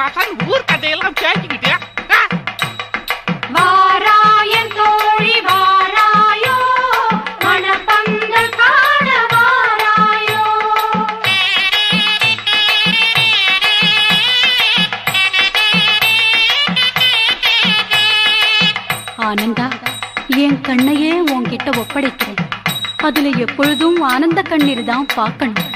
மாசான் ஊர் கதையெல்லாம் பேசிக்கிட்டே ஆனந்தா என் கண்ணையே உன்கிட்ட ஒப்படைக்கிறேன். அதுல எப்பொழுதும் ஆனந்த கண்ணீர் தான் பார்க்கணும்.